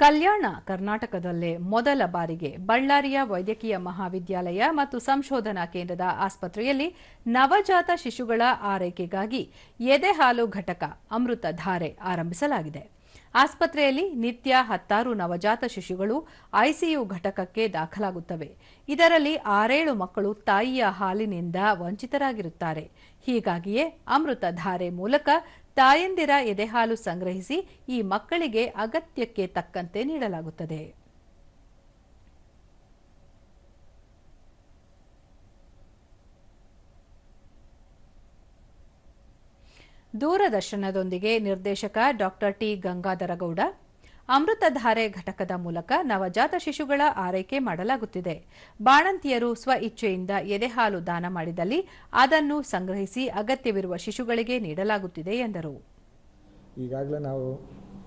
ಕಲ್ಯಾಣ ಕರ್ನಾಟಕದಲ್ಲೇ ಮೊದಲ ಬಾರಿಗೆ ಬಳ್ಳಾರಿಯ ವೈದ್ಯಕೀಯ ಮಹಾವಿದ್ಯಾಲಯ ಮತ್ತು ಸಂಶೋಧನಾ ಕೇಂದ್ರದ ಆಸ್ಪತ್ರೆಯಲ್ಲಿ ನವಜಾತ ಶಿಶುಗಳ ಆರೈಕೆಗಾಗಿ ಎದೆಹಾಲು ಘಟಕ ಅಮೃತಧಾರೆ ಆರಂಭಿಸಲಾಗಿದೆ. ಆಸ್ಪತ್ರೆಯಲ್ಲಿ ನಿತ್ಯ ಹತ್ತಾರು ನವಜಾತ ಶಿಶುಗಳು ಐಸಿಯು ಘಟಕಕ್ಕೆ ದಾಖಲಾಗುತ್ತವೆ. ಇದರಲ್ಲಿ ಆರೇಳು ಮಕ್ಕಳು ತಾಯಿಯ ಹಾಲಿನಿಂದ ವಂಚಿತರಾಗಿರುತ್ತಾರೆ. ಹೀಗಾಗಿಯೇ ಅಮೃತಧಾರೆ ಮೂಲಕ ತಾಯಂದಿರ ಎದೆಹಾಲು ಸಂಗ್ರಹಿಸಿ ಈ ಮಕ್ಕಳಿಗೆ ಅಗತ್ಯಕ್ಕೆ ತಕ್ಕಂತೆ ನೀಡಲಾಗುತ್ತದೆ. ದೂರದರ್ಶನದೊಂದಿಗೆ ನಿರ್ದೇಶಕ ಡಾಕ್ಟರ್ ಟಿ ಗಂಗಾಧರಗೌಡ ಅಮೃತಧಾರೆ ಘಟಕದ ಮೂಲಕ ನವಜಾತ ಶಿಶುಗಳ ಆರೈಕೆ ಮಾಡಲಾಗುತ್ತಿದೆ. ಬಾಣಂತಿಯರು ಸ್ವ ಇಚ್ಛೆಯಿಂದ ಎದೆಹಾಲು ದಾನ ಮಾಡಿದಲ್ಲಿ ಅದನ್ನು ಸಂಗ್ರಹಿಸಿ ಅಗತ್ಯವಿರುವ ಶಿಶುಗಳಿಗೆ ನೀಡಲಾಗುತ್ತಿದೆ ಎಂದರು. ಈಗಾಗಲೇ ನಾವು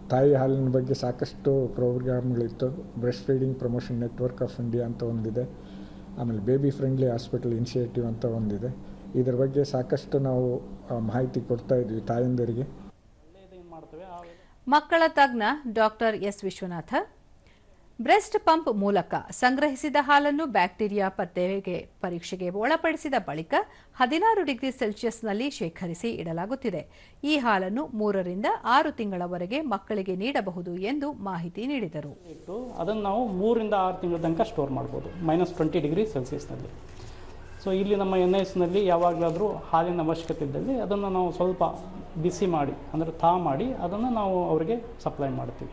ತಾಯಿ ಹಾಲಿನ ಬಗ್ಗೆ ಸಾಕಷ್ಟು ಪ್ರೋಗ್ರಾಮ್ಗಳಿತ್ತು. Breast feeding promotion network of India ಅಂತ ಒಂದಿದೆ. ಆಮೇಲೆ ಬೇಬಿ ಫ್ರೆಂಡ್ಲಿ ಹಾಸ್ಪಿಟಲ್ ಇನಿಷಿಯೇಟಿವ್ ಅಂತ ಒಂದಿದೆ. ಇದರ ಬಗ್ಗೆ ಸಾಕಷ್ಟು ನಾವು ಮಾಹಿತಿ ಕೊಡ್ತಾ ಇದ್ವಿ ತಾಯಂದಿರಿಗೆ. ಮಕ್ಕಳ ತಜ್ಞ doctor S Vishwanath. Breast pump ಮೂಲಕ ಸಂಗ್ರಹಿಸಿದ ಹಾಲನ್ನು ಬ್ಯಾಕ್ಟೀರಿಯಾ ಪತ್ತೆಗೆ ಪರೀಕ್ಷೆಗೆ ಒಳಪಡಿಸಿದ ಬಳಿಕ ಹದಿನಾರು ಡಿಗ್ರಿ ಸೆಲ್ಸಿಯಸ್ನಲ್ಲಿ ಶೇಖರಿಸಿ ಇಡಲಾಗುತ್ತಿದೆ. ಈ ಹಾಲನ್ನು ಮೂರರಿಂದ ಆರು ತಿಂಗಳವರೆಗೆ ಮಕ್ಕಳಿಗೆ ನೀಡಬಹುದು ಎಂದು ಮಾಹಿತಿ ನೀಡಿದರು. ಅದನ್ನು ನಾವು ಮೂರರಿಂದ ಆರು ತಿಂಗಳ ತನಕ ಸ್ಟೋರ್ ಮಾಡಬಹುದು ಮೈನಸ್ ಟ್ವೆಂಟಿ ಡಿಗ್ರಿ ಸೆಲ್ಸಿಯಸ್ನಲ್ಲಿ. ಸೊ ಇಲ್ಲಿ ನಮ್ಮ ಎನ್ ಎಸ್ನಲ್ಲಿ ಯಾವಾಗಲಾದರೂ ಹಾಲಿನ ಅವಶ್ಯಕತೆ ಇದ್ದಲ್ಲಿ ಅದನ್ನು ನಾವು ಸ್ವಲ್ಪ ಬಿಸಿ ಮಾಡಿ, ಅಂದರೆ ತಾ ಮಾಡಿ, ಅದನ್ನು ನಾವು ಅವರಿಗೆ ಸಪ್ಲೈ ಮಾಡ್ತೀವಿ.